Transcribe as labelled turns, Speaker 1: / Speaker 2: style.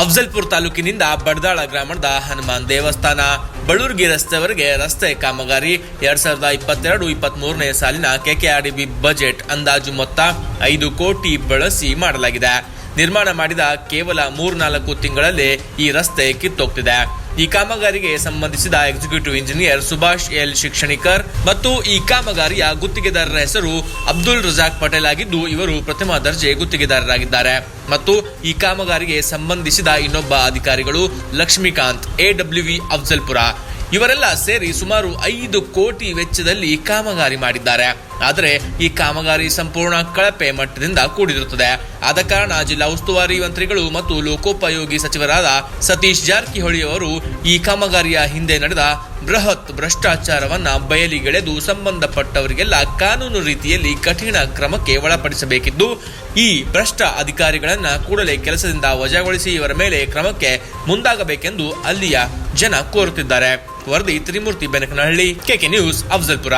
Speaker 1: ಅಫ್ಜಲ್ಪುರ್ ತಾಲೂಕಿನಿಂದ ಬಡದಾಳ ಗ್ರಾಮದ ಹನುಮಾನ್ ದೇವಸ್ಥಾನ. ಬಳೂರ್ಗಿ ರಸ್ತೆವರೆಗೆ ರಸ್ತೆ ಕಾಮಗಾರಿ. ಎರಡ್ ಸಾವಿರದ ಇಪ್ಪತ್ತೆರಡು ಇಪ್ಪತ್ತ್ ಮೂರನೇ ಸಾಲಿನ ಕೆಕೆಆರ್ಡಿಬಿ ಬಜೆಟ್ ಅಂದಾಜು ಮೊತ್ತ ಐದು ಕೋಟಿ ಬಳಸಿ ಮಾಡಲಾಗಿದೆ. ನಿರ್ಮಾಣ ಮಾಡಿದ ಕೇವಲ ಮೂರ್ನಾಲ್ಕು ತಿಂಗಳಲ್ಲಿ ಈ ರಸ್ತೆ ಕಿತ್ತೋಗ್ತಿದೆ. ಈ ಕಾಮಗಾರಿಗೆ ಸಂಬಂಧಿಸಿದ executive engineer Subhash L Shikshanikar ಮತ್ತು ಈ ಕಾಮಗಾರಿಯ ಗುತ್ತಿಗೆದಾರರ ಹೆಸರು ಅಬ್ದುಲ್ ರಜಾಕ್ ಪಟೇಲ್ ಆಗಿದ್ದು, ಇವರು ಪ್ರಥಮ ದರ್ಜೆ ಗುತ್ತಿಗೆದಾರರಾಗಿದ್ದಾರೆ. ಮತ್ತು ಈ ಕಾಮಗಾರಿಗೆ ಸಂಬಂಧಿಸಿದ ಇನ್ನೊಬ್ಬ ಅಧಿಕಾರಿಗಳು ಲಕ್ಷ್ಮೀಕಾಂತ್ ಎಡಬ್ಲ್ಯೂವಿ ಅಫ್ಜಲ್ಪುರ. ಇವರೆಲ್ಲ ಸೇರಿ ಸುಮಾರು ಐದು ಕೋಟಿ ವೆಚ್ಚದಲ್ಲಿ ಕಾಮಗಾರಿ ಮಾಡಿದ್ದಾರೆ. ಆದರೆ ಈ ಕಾಮಗಾರಿ ಸಂಪೂರ್ಣ ಕಳಪೆ ಮಟ್ಟದಿಂದ ಕೂಡಿರುತ್ತದೆ. ಆದ ಕಾರಣ ಜಿಲ್ಲಾ ಉಸ್ತುವಾರಿ ಮಂತ್ರಿಗಳು ಮತ್ತು ಲೋಕೋಪಯೋಗಿ ಸಚಿವರಾದ ಸತೀಶ್ ಜಾರಕಿಹೊಳಿ ಅವರು ಈ ಕಾಮಗಾರಿಯ ಹಿಂದೆ ನಡೆದ ಬೃಹತ್ ಭ್ರಷ್ಟಾಚಾರವನ್ನ ಬಯಲಿಗೆಳೆದು ಸಂಬಂಧಪಟ್ಟವರಿಗೆಲ್ಲ ಕಾನೂನು ರೀತಿಯಲ್ಲಿ ಕಠಿಣ ಕ್ರಮಕ್ಕೆ ಒಳಪಡಿಸಬೇಕಿದ್ದು, ಈ ಭ್ರಷ್ಟ ಅಧಿಕಾರಿಗಳನ್ನು ಕೂಡಲೇ ಕೆಲಸದಿಂದ ವಜಾಗೊಳಿಸಿ ಇವರ ಮೇಲೆ ಕ್ರಮಕ್ಕೆ ಮುಂದಾಗಬೇಕೆಂದು ಅಲ್ಲಿಯ ಜನ ಕೋರುತ್ತಿದ್ದಾರೆ. ವರದಿ Trimurthy Benakanahalli, K K news, Afzalpur.